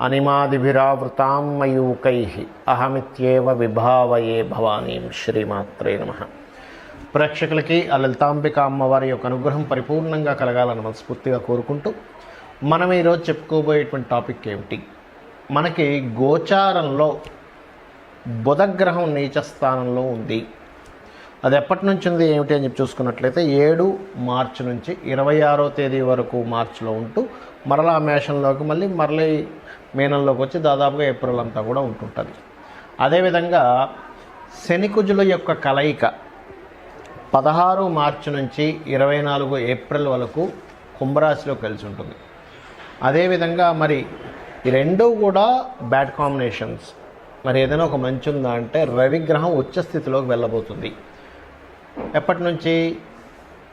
అనిమాదిభిరావృతాం మయూకై అహమిత్యేవ విభావయే భవానీం శ్రీమాత్రే నమ. ప్రేక్షకులకి ఆ లలితాంబిక అమ్మవారి యొక్క అనుగ్రహం పరిపూర్ణంగా కలగాలని మనస్ఫూర్తిగా కోరుకుంటూ మనం ఈరోజు చెప్పుకోబోయేటువంటి టాపిక్ ఏమిటి? మనకి గోచారంలో బుధగ్రహం నీచ స్థానంలో ఉంది. అది ఎప్పటి నుంచి ఉంది ఏమిటి అని చెప్పి చూసుకున్నట్లయితే ఏడు మార్చి నుంచి ఇరవై ఆరో తేదీ వరకు మార్చిలో ఉంటూ మరలా మేషంలోకి మళ్ళీ మరలీ మీనంలోకి వచ్చి దాదాపుగా ఏప్రిల్ అంతా కూడా ఉంటుంటుంది. అదేవిధంగా శనికుజుల యొక్క కలయిక పదహారు మార్చి నుంచి ఇరవై నాలుగు ఏప్రిల్ వరకు కుంభరాశిలో కలిసి ఉంటుంది. అదేవిధంగా మరి ఈ రెండూ కూడా బ్యాడ్ కాంబినేషన్స్. మరి ఏదైనా ఒక మంచి ఉందా అంటే రవిగ్రహం ఉచ్చ స్థితిలోకి వెళ్ళబోతుంది. ఎప్పటి నుంచి?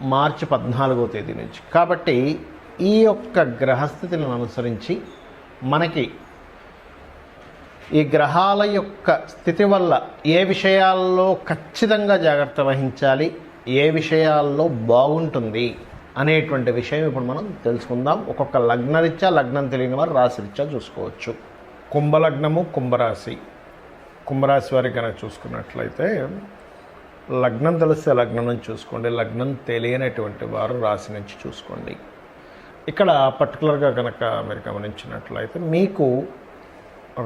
మార్చి పద్నాలుగో తేదీ నుంచి. కాబట్టి ఈ యొక్క గ్రహస్థితులను అనుసరించి మనకి ఈ గ్రహాల యొక్క స్థితి వల్ల ఏ విషయాల్లో ఖచ్చితంగా జాగ్రత్త వహించాలి ఏ విషయాల్లో బాగుంటుంది అనేటువంటి విషయం ఇప్పుడు మనం తెలుసుకుందాం. ఒక్కొక్క లగ్నరీత్యా లగ్నం తెలియని వారు రాశిరీత్యా చూసుకోవచ్చు. కుంభలగ్నము కుంభరాశి. కుంభరాశి వారికి కనుక చూసుకున్నట్లయితే లగ్నం తెలిస్తే లగ్నం నుంచి చూసుకోండి లగ్నం తెలియనటువంటి వారు రాశి నుంచి చూసుకోండి. ఇక్కడ పర్టికులర్గా కనుక మీరు గమనించినట్లయితే మీకు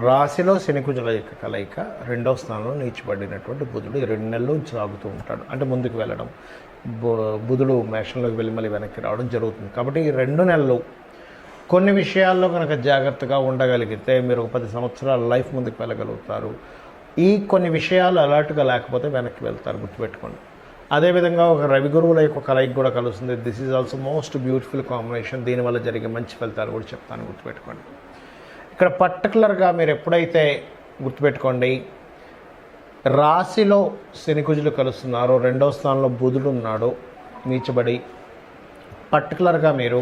రాశిలో శనికుజల యొక్క కలయిక రెండవ స్థానంలో నీచిపడినటువంటి బుధుడు రెండు నెలలు సాగుతూ ఉంటాడు. అంటే ముందుకు వెళ్ళడం. బు- బుధుడు మేషంలోకి వెళ్ళి మళ్ళీ వెనక్కి రావడం జరుగుతుంది. కాబట్టి ఈ రెండు నెలలు కొన్ని విషయాల్లో కనుక జాగ్రత్తగా ఉండగలిగితే మీరు ఒక పది సంవత్సరాల లైఫ్ ముందుకు వెళ్ళగలుగుతారు. ఈ కొన్ని విషయాలు అలర్ట్గా లేకపోతే వెనక్కి వెళ్తారు. గుర్తుపెట్టుకోండి. అదేవిధంగా ఒక రవి గురువుల యొక్క కలయిక కూడా కలుస్తుంది. This is also most beautiful combination దీనివల్ల జరిగే మంచి ఫలితాలు కూడా చెప్తాను. గుర్తుపెట్టుకోండి. ఇక్కడ పర్టికులర్గా మీరు ఎప్పుడైతే గుర్తుపెట్టుకోండి రాశిలో శనికుజులు కలుస్తున్నారో. రెండో స్థానంలో బుధుడు ఉన్నాడు. నీచబడి పర్టికులర్గా మీరు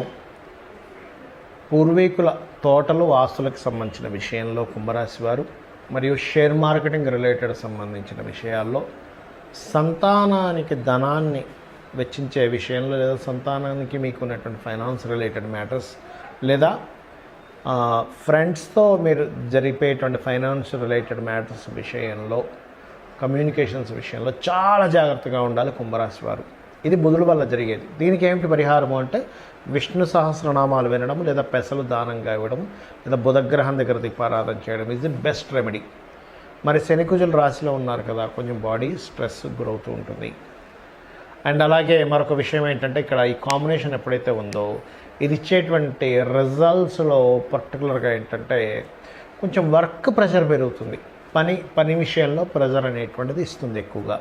పూర్వీకుల తోటలు ఆస్తులకు సంబంధించిన విషయంలో కుంభరాశి వారు మరియు షేర్ మార్కెటింగ్ రిలేటెడ్ సంబంధించిన విషయాల్లో సంతానానికి ధనాన్ని వెచ్చించే విషయంలో లేదా సంతానానికి మీకు ఉన్నటువంటి ఫైనాన్స్ రిలేటెడ్ మ్యాటర్స్ లేదా ఫ్రెండ్స్తో మీరు జరిపేటువంటి ఫైనాన్స్ రిలేటెడ్ మ్యాటర్స్ విషయంలో కమ్యూనికేషన్స్ విషయంలో చాలా జాగ్రత్తగా ఉండాలి కుంభరాశి వారు. ఇది బుధుల వల్ల జరిగేది. దీనికి ఏమిటి పరిహారము అంటే విష్ణు సహస్రనామాలు వినడం లేదా పెసలు దానంగా ఇవ్వడం లేదా బుధగ్రహం దగ్గర దీపారాధన చేయడం ఇస్ ది బెస్ట్ రెమెడీ మరి శనికుజులు రాశిలో ఉన్నారు కదా కొంచెం బాడీ స్ట్రెస్ గురవుతూ ఉంటుంది. అండ్ అలాగే మరొక విషయం ఏంటంటే ఇక్కడ ఈ కాంబినేషన్ ఎప్పుడైతే ఉందో ఇది ఇచ్చేటువంటి రిజల్ట్స్లో పర్టికులర్గా ఏంటంటే కొంచెం వర్క్ ప్రెషర్ పెరుగుతుంది. పని పని విషయంలో ప్రెషర్ అనేటువంటిది ఇస్తుంది ఎక్కువగా.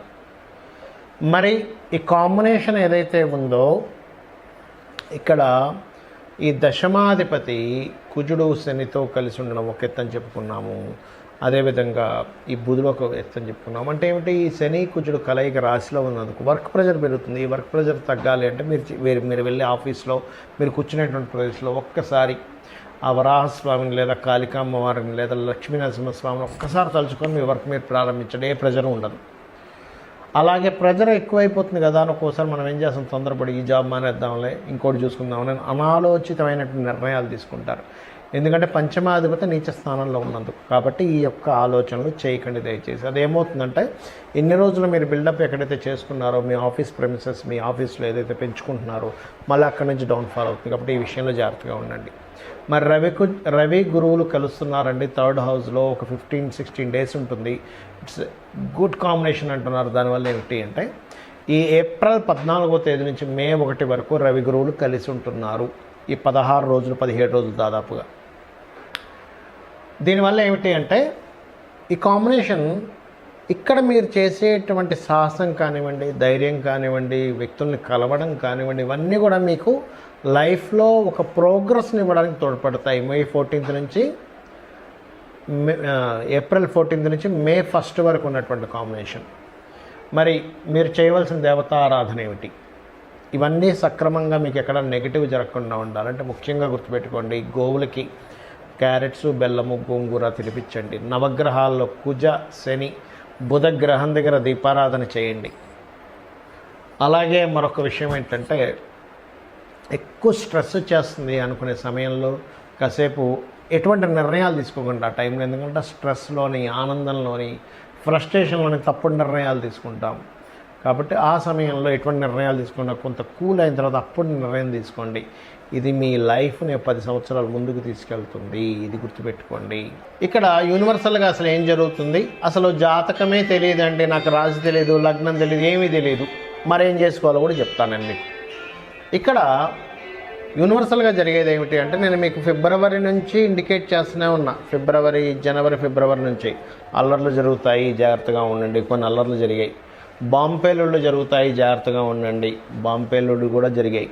మరి ఈ కాంబినేషన్ ఏదైతే ఉందో ఇక్కడ ఈ దశమాధిపతి కుజుడు శనితో కలిసి ఉండడం ఒక ఎత్తని చెప్పుకున్నాము. అదేవిధంగా ఈ బుధుడు ఒక ఎత్తని చెప్పుకున్నాం. అంటే ఏమిటి? ఈ శని కుజుడు కలయిక రాశిలో ఉన్నందుకు వర్క్ ప్రెషర్ పెరుగుతుంది. ఈ వర్క్ ప్రెషర్ తగ్గాలి అంటే మీరు మీరు మీరు వెళ్ళే ఆఫీస్లో మీరు కూర్చునేటువంటి ప్రదేశంలో ఒక్కసారి ఆ వరాహస్వామిని లేదా కాళికామ్మవారిని లేదా లక్ష్మీనరసింహస్వామిని ఒక్కసారి తలుచుకొని మీ వర్క్ మీరు ప్రారంభించండి. ఏ ప్రెజర్ ఉండదు. అలాగే ప్రెజర్ ఎక్కువైపోతుంది కదా అని ఒక్కోసారి మనం ఏం చేస్తాం? తొందరపడి ఈ జాబ్ మానేద్దాంలే ఇంకోటి చూసుకుందాం అని అనాలోచితమైనటువంటి నిర్ణయాలు తీసుకుంటారు. ఎందుకంటే పంచమాధిపతి నీచ స్థానంలో ఉన్నందుకు. కాబట్టి ఈ యొక్క ఆలోచనలు చేయకండి దయచేసి. అదేమవుతుందంటే ఎన్ని రోజులు మీరు బిల్డప్ ఎక్కడైతే చేసుకున్నారో మీ ఆఫీస్ ప్రెమిసెస్ మీ ఆఫీస్లో ఏదైతే పెంచుకుంటున్నారో మళ్ళీ అక్కడి నుంచి డౌన్ఫాల్ అవుతుంది. కాబట్టి ఈ విషయంలో జాగ్రత్తగా ఉండండి. మరి రవికు రవి గురువులు కలుస్తున్నారండి. థర్డ్ హౌస్లో ఒక ఫిఫ్టీన్ సిక్స్టీన్ డేస్ ఉంటుంది. ఇట్స్ గుడ్ కాంబినేషన్ అంటున్నారు. దానివల్ల ఏమిటి అంటే ఈ ఏప్రిల్ పద్నాలుగో తేదీ నుంచి మే ఒకటి వరకు రవి గురువులు కలిసి ఉంటున్నారు. ఈ పదహారు రోజులు పదిహేడు రోజులు దాదాపుగా. దీనివల్ల ఏమిటి అంటే ఈ కాంబినేషన్ ఇక్కడ మీరు చేసేటువంటి సాహసం కానివ్వండి ధైర్యం కానివ్వండి వ్యక్తుల్ని కలవడం కానివ్వండి ఇవన్నీ కూడా మీకు లైఫ్లో ఒక ప్రోగ్రెస్ని ఇవ్వడానికి తోడ్పడతాయి. మే ఫోర్టీన్త్ నుంచి ఏప్రిల్ ఫోర్టీన్త్ నుంచి మే ఫస్ట్ వరకు ఉన్నటువంటి కాంబినేషన్. మరి మీరు చేయవలసిన దేవతారాధన ఏమిటి? ఇవన్నీ సక్రమంగా మీకు ఎక్కడ నెగిటివ్ జరగకుండా ఉండాలంటే ముఖ్యంగా గుర్తుపెట్టుకోండి గోవులకి క్యారెట్స్ బెల్లము గోంగూర తినిపించండి. నవగ్రహాల్లో కుజ శని బుధ గ్రహం దగ్గర దీపారాధన చేయండి. అలాగే మరొక విషయం ఏంటంటే ఎక్కువ స్ట్రెస్ వచ్చేస్తుంది అనుకునే సమయంలో కాసేపు ఎటువంటి నిర్ణయాలు తీసుకోకుండా ఆ టైంలో ఎందుకంటే స్ట్రెస్లోని ఆనందంలోని ఫ్రస్ట్రేషన్లోని తప్పుడు నిర్ణయాలు తీసుకుంటాం. కాబట్టి ఆ సమయంలో ఎటువంటి నిర్ణయాలు తీసుకున్నా కొంత కూల్ అయిన తర్వాత అప్పుడు నిర్ణయం తీసుకోండి. ఇది మీ లైఫ్ని పది సంవత్సరాల ముందుకు తీసుకెళ్తుంది. ఇది గుర్తుపెట్టుకోండి. ఇక్కడ యూనివర్సల్గా అసలు ఏం జరుగుతుంది? అసలు జాతకమే తెలియదండి. నాకు రాశి తెలియదు లగ్నం తెలియదు ఏమీ తెలియదు మరేం చేసుకోవాలో కూడా చెప్తానండి మీకు. ఇక్కడ యూనివర్సల్గా జరిగేది ఏమిటి అంటే నేను మీకు ఫిబ్రవరి నుంచి ఇండికేట్ చేస్తూనే ఉన్నా. ఫిబ్రవరి జనవరి ఫిబ్రవరి నుంచి. అల్లర్లు జరుగుతాయి జాగ్రత్తగా ఉండండి. కొన్ని అల్లర్లు జరిగాయి. బాంపేలుళ్ళు జరుగుతాయి జాగ్రత్తగా ఉండండి. బాంపేలుళ్ళు కూడా జరిగాయి.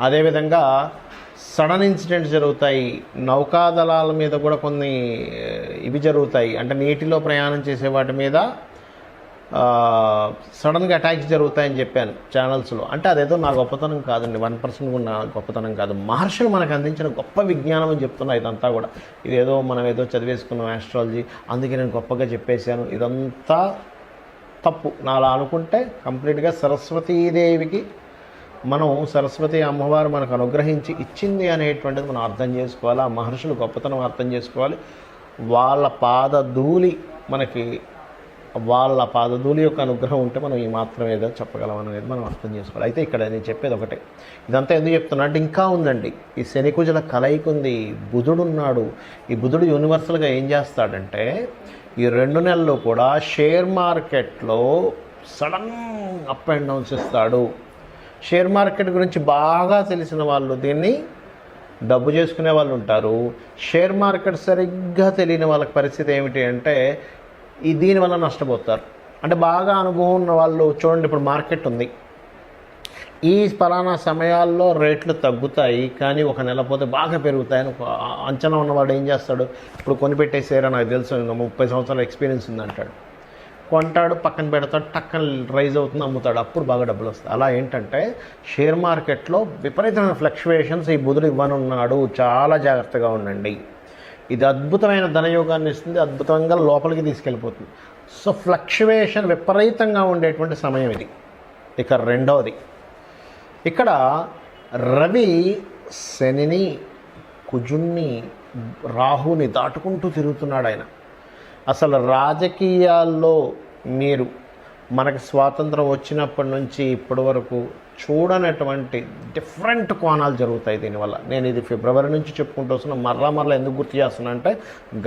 అదేవిధంగా సడన్ ఇన్సిడెంట్స్ జరుగుతాయి. నౌకాదళాల మీద కూడా కొన్ని ఇవి జరుగుతాయి. అంటే నీటిలో ప్రయాణం చేసే వాటి మీద సడన్గా అటాక్స్ జరుగుతాయని చెప్పాను ఛానల్స్లో అంటే అదేదో నా గొప్పతనం కాదండి. వన్ పర్సెంట్ కూడా నా గొప్పతనం కాదు. మహర్షులు మనకు అందించిన గొప్ప విజ్ఞానం అని చెప్తున్నా ఇదంతా కూడా. ఇదేదో మనం ఏదో చదివేసుకున్నాం ఆస్ట్రాలజీ అందుకే నేను గొప్పగా చెప్పేశాను. ఇదంతా తప్పు. నా అలా అనుకుంటే కంప్లీట్గా సరస్వతీదేవికి మనం సరస్వతి అమ్మవారు మనకు అనుగ్రహించి ఇచ్చింది అనేటువంటిది మనం అర్థం చేసుకోవాలి. ఆ మహర్షులు గొప్పతనం అర్థం చేసుకోవాలి. వాళ్ళ పాదధూళి మనకి వాళ్ళ పాదధూళి యొక్క అనుగ్రహం ఉంటే మనం ఈ మాత్రం ఏదో చెప్పగలం అనేది మనం అర్థం చేసుకోవాలి. అయితే ఇక్కడ నేను చెప్పేది ఒకటే. ఇదంతా ఎందుకు చెప్తున్నా అంటే ఇంకా ఉందండి. ఈ శనికుజల కలయిక ఉంది. బుధుడు ఉన్నాడు. ఈ బుధుడు యూనివర్సల్గా ఏం చేస్తాడంటే ఈ రెండు నెలలు కూడా షేర్ మార్కెట్లో సడన్ అప్ అండ్ డౌన్స్ ఇస్తాడు. షేర్ మార్కెట్ గురించి బాగా తెలిసిన వాళ్ళు దీన్ని డబ్బు చేసుకునే వాళ్ళు ఉంటారు. షేర్ మార్కెట్ సరిగ్గా తెలియని వాళ్ళకి పరిస్థితి ఏమిటి అంటే ఈ దీనివల్ల నష్టపోతారు. అంటే బాగా అనుభవం ఉన్న వాళ్ళు చూడండి ఇప్పుడు మార్కెట్ ఉంది. ఈ ఫలానా సమయాల్లో రేట్లు తగ్గుతాయి కానీ ఒక నెల పోతే బాగా పెరుగుతాయని అంచనా ఉన్నవాడు ఏం చేస్తాడు? ఇప్పుడు కొనిపెట్టేసారా నాకు తెలుసు ఇంకా ముప్పై సంవత్సరాల ఎక్స్పీరియన్స్ ఉంది అంటాడు కొంటాడు పక్కన పెడతాడు టక్కన రైజ్ అవుతుంది అమ్ముతాడు. అప్పుడు బాగా డబ్బులు వస్తాయి. అలా ఏంటంటే షేర్ మార్కెట్లో విపరీతమైన ఫ్లక్చువేషన్స్ ఈ బుధుడు ఇవ్వనున్నాడు. చాలా జాగ్రత్తగా ఉండండి. ఇది అద్భుతమైన ధనయోగాన్ని ఇస్తుంది. అద్భుతంగా లోపలికి తీసుకెళ్ళిపోతుంది. సో ఫ్లక్చువేషన్ విపరీతంగా ఉండేటువంటి సమయం ఇది. ఇక రెండవది. ఇక్కడ రవి శనిని కుజుణ్ణి రాహుని దాటుకుంటూ తిరుగుతున్నాడు ఆయన. అసలు రాజకీయాల్లో మీరు మనకు స్వాతంత్రం వచ్చినప్పటి నుంచి ఇప్పటి వరకు చూడనటువంటి డిఫరెంట్ కోణాలు జరుగుతాయి దీనివల్ల. నేను ఇది ఫిబ్రవరి నుంచి చెప్పుకుంటూ వస్తున్నా. మరలా మరలా ఎందుకు గుర్తు చేస్తున్నా అంటే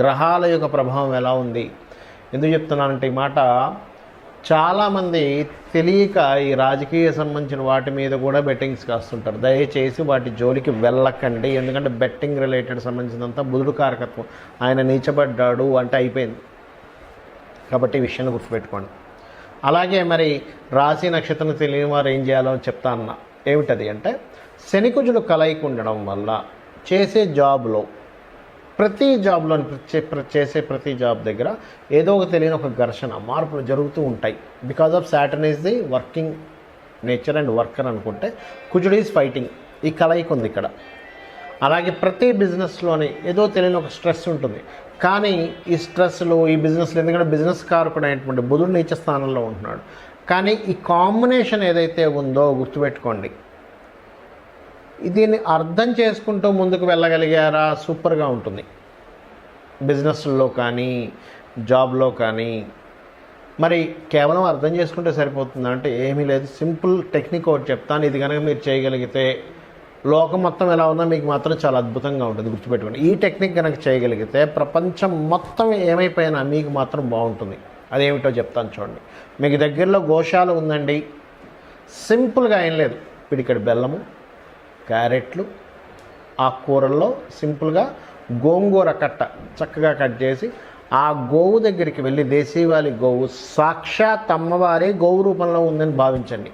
గ్రహాల యొక్క ప్రభావం ఎలా ఉంది? ఎందుకు చెప్తున్నానంటే ఈ మాట చాలామంది తెలియక ఈ రాజకీయ సంబంధించిన వాటి మీద కూడా బెట్టింగ్స్ కాస్తుంటారు. దయచేసి వాటి జోలికి వెళ్ళకండి. ఎందుకంటే బెట్టింగ్ రిలేటెడ్ సంబంధించినంత బుధుడు కారకత్వం. ఆయన నీచబడ్డాడు అంటే అయిపోయింది. కాబట్టి ఈ విషయాన్ని గుర్తుపెట్టుకోండి. అలాగే మరి రాశి నక్షత్రం తెలియని వారు ఏం చేయాలో అని చెప్తా అన్న ఏమిటది అంటే శనికుజుడు కలయిక ఉండడం వల్ల చేసే జాబ్లో ప్రతి జాబ్లో చేసే ప్రతి జాబ్ దగ్గర ఏదో ఒక తెలియని ఒక ఘర్షణ మార్పులు జరుగుతూ ఉంటాయి. Because of Saturn is the working nature and worker అనుకుంటే కుజుడు ఈజ్ ఫైటింగ్ ఈ కలయిక ఉంది ఇక్కడ. అలాగే ప్రతి బిజినెస్లోని ఏదో తెలియని ఒక స్ట్రెస్ ఉంటుంది. కానీ ఈ స్ట్రెస్లు ఈ బిజినెస్లు ఎందుకంటే బిజినెస్ కారకుడు అయినటువంటి బుధుడు నీచ స్థానంలో ఉంటున్నాడు. కానీ ఈ కాంబినేషన్ ఏదైతే ఉందో గుర్తుపెట్టుకోండి. దీన్ని అర్థం చేసుకుంటూ ముందుకు వెళ్ళగలిగారా? సూపర్గా ఉంటుంది. బిజినెస్లో కానీ జాబ్లో కానీ. మరి కేవలం అర్థం చేసుకుంటే సరిపోతుందా? అంటే ఏమీ లేదు. సింపుల్ టెక్నిక్ ఒకటి చెప్తాను. ఇది కనుక మీరు చేయగలిగితే లోకం మొత్తం ఎలా ఉందో మీకు మాత్రం చాలా అద్భుతంగా ఉంటుంది. గుర్తుపెట్టుకోండి. ఈ టెక్నిక్ కనుక చేయగలిగితే ప్రపంచం మొత్తం ఏమైపోయినా మీకు మాత్రం బాగుంటుంది. అదేమిటో చెప్తాను చూడండి. మీకు దగ్గరలో గోశాల ఉందండి. సింపుల్గా ఏం లేదు. పిడికడి బెల్లము క్యారెట్లు ఆ కూరల్లో సింపుల్గా గోంగూర కట్ట చక్కగా కట్ చేసి ఆ గోవు దగ్గరికి వెళ్ళి దేశీవాలి గోవు సాక్షాత్ అమ్మవారి గోవు రూపంలో ఉందని భావించండి.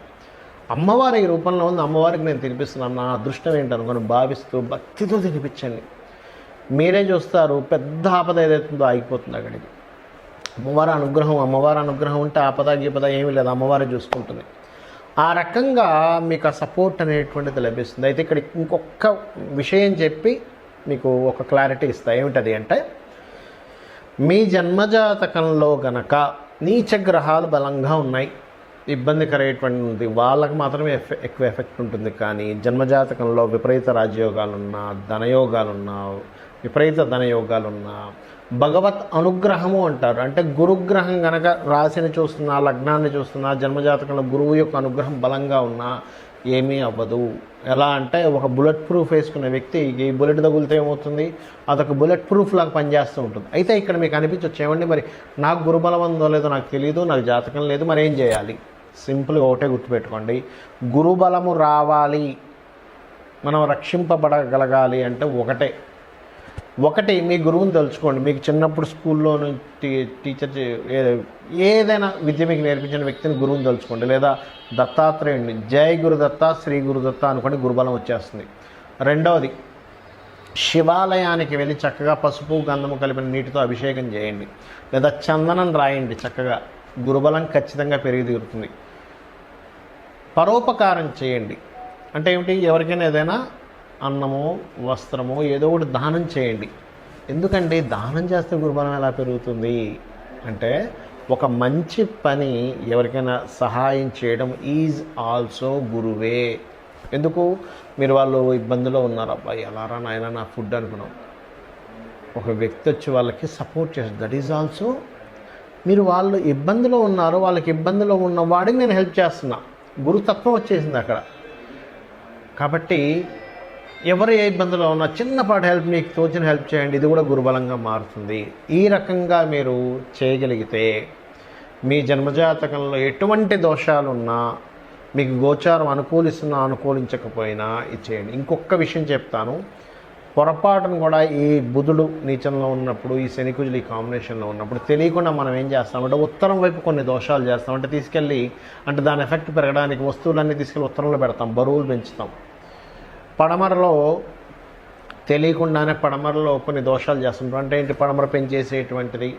అమ్మవారి రూపంలో ఉంది అమ్మవారికి నేను తినిపిస్తున్నాను నా అదృష్టం ఏంటనుకొని భావిస్తూ భక్తితో తినిపించండి. మీరే చూస్తారు పెద్ద ఆపద ఏదైతుందో ఆగిపోతుంది అక్కడికి. అమ్మవారి అనుగ్రహం అమ్మవారి అనుగ్రహం ఉంటే ఆపద గీపద ఏమీ లేదు అమ్మవారే చూసుకుంటుంది. ఆ రకంగా మీకు ఆ సపోర్ట్ అనేటువంటిది లభిస్తుంది. అయితే ఇక్కడ ఇంకొక విషయం చెప్పి మీకు ఒక క్లారిటీ ఇస్తా. ఏమిటది అంటే మీ జన్మజాతకంలో గనక నీచ గ్రహాలు బలంగా ఉన్నాయి ఇబ్బందికరమైనటువంటి వాళ్ళకి మాత్రమే ఎఫె ఎక్కువ ఎఫెక్ట్ ఉంటుంది. కానీ జన్మజాతకంలో విపరీత రాజయోగాలున్నా ధనయోగాలున్నా విపరీత ధనయోగాలున్నా భగవత్ అనుగ్రహము అంటారు. అంటే గురుగ్రహం గనక రాశిని చూస్తున్నా లగ్నాన్ని చూస్తున్నా జన్మజాతకంలో గురువు యొక్క అనుగ్రహం బలంగా ఉన్నా ఏమీ అవ్వదు. ఎలా అంటే ఒక బుల్లెట్ ప్రూఫ్ వేసుకునే వ్యక్తి ఈ బుల్లెట్ తగులితే ఏమవుతుంది? అదొక బుల్లెట్ ప్రూఫ్ లాగా పనిచేస్తూ ఉంటుంది. అయితే ఇక్కడ మీకు అనిపించవచ్చు ఏమండి మరి? నాకు గురుబలం ఉందో లేదో నాకు తెలియదు నాకు జాతకం లేదు మరి ఏం చేయాలి? సింపుల్గా ఒకటే గుర్తుపెట్టుకోండి. గురుబలము రావాలి. మనం రక్షింపబడగలగాలి అంటే ఒకటే. ఒకటి మీ గురువుని తెలుసుకోండి మీకు చిన్నప్పుడు స్కూల్లో నుంచి టీచర్ ఏ- ఏదైనా విద్య మీకు నేర్పించిన వ్యక్తిని గురువుని తెలుసుకోండి లేదా దత్తాత్రేయుడిని జై గురుదత్త శ్రీ గురుదత్త అనుకోండి గురుబలం వచ్చేస్తుంది. రెండవది శివాలయానికి వెళ్ళి చక్కగా పసుపు గంధము కలిపిన నీటితో అభిషేకం చేయండి. లేదా చందనం రాయండి చక్కగా. గురుబలం ఖచ్చితంగా పెరిగి తీరుతుంది. పరోపకారం చేయండి. అంటే ఏమిటి? ఎవరికైనా ఏదైనా అన్నమో వస్త్రమో ఏదో ఒకటి దానం చేయండి. ఎందుకంటే దానం చేస్తే గురుబలం ఎలా పెరుగుతుంది? అంటే ఒక మంచి పని ఎవరికైనా సహాయం చేయడం ఈజ్ ఆల్సో గురువే. ఎందుకు? మీరు వాళ్ళు ఇబ్బందిలో ఉన్నారు అబ్బాయి ఎలారా నాయన నా ఫుడ్ అనుకున్నాం ఒక వ్యక్తి వచ్చి వాళ్ళకి సపోర్ట్ చేస్తారు. దట్ ఈజ్ ఆల్సో మీరు వాళ్ళు ఇబ్బందిలో ఉన్నారు వాళ్ళకి ఇబ్బందిలో ఉన్న వాడికి నేను హెల్ప్ చేస్తున్నా. గురుతత్వం వచ్చేసింది అక్కడ. కాబట్టి ఎవరు ఏ ఇబ్బందిలో ఉన్నా చిన్నపాటి హెల్ప్ మీకు తోచిన హెల్ప్ చేయండి. ఇది కూడా గురుబలంగా మారుతుంది. ఈ రకంగా మీరు చేయగలిగితే మీ జన్మజాతకంలో ఎటువంటి దోషాలున్నా మీకు గోచారం అనుకూలిస్తున్నా అనుకూలించకపోయినా ఇచ్చేయండి ఇంకొక విషయం చెప్తాను. పొరపాటును కూడా ఈ బుధుడు నీచంలో ఉన్నప్పుడు ఈ శనికుజులు ఈ కాంబినేషన్లో ఉన్నప్పుడు తెలియకుండా మనం ఏం చేస్తామంటే ఉత్తరం వైపు కొన్ని దోషాలు చేస్తాం. అంటే తీసుకెళ్ళి అంటే దాని ఎఫెక్ట్ పెరగడానికి వస్తువులన్నీ తీసుకెళ్ళి ఉత్తరంలో పెడతాం. బరువులు పెంచుతాం. పడమరలో తెలియకుండానే పడమరలో కొన్ని దోషాలు చేస్తుంటారు. అంటే ఏంటి? పడమర పెంచేసేటువంటిది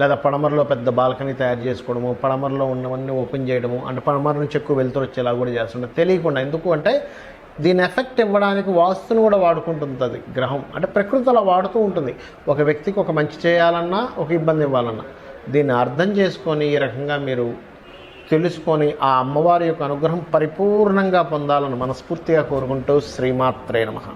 లేదా పడమరలో పెద్ద బాల్కనీ తయారు చేసుకోవడము పడమరలో ఉన్నవన్నీ ఓపెన్ చేయడము అంటే పడమర నుంచి ఎక్కువ వెళ్తూ వచ్చేలా కూడా చేస్తుంటారు. తెలియకుండా ఎందుకు అంటే దీని ఎఫెక్ట్ ఇవ్వడానికి వాస్తుని కూడా వాడుకుంటుంది అది గ్రహం. అంటే ప్రకృతి అలా వాడుతూ ఉంటుంది. ఒక వ్యక్తికి ఒక మంచి చేయాలన్నా ఒక ఇబ్బంది ఇవ్వాలన్నా దీన్ని అర్థం చేసుకొని ఈ రకంగా మీరు తెలుసుకొని ఆ అమ్మవారి యొక్క అనుగ్రహం పరిపూర్ణంగా పొందాలని మనస్ఫూర్తిగా కోరుకుంటూ శ్రీమాత్రే నమః.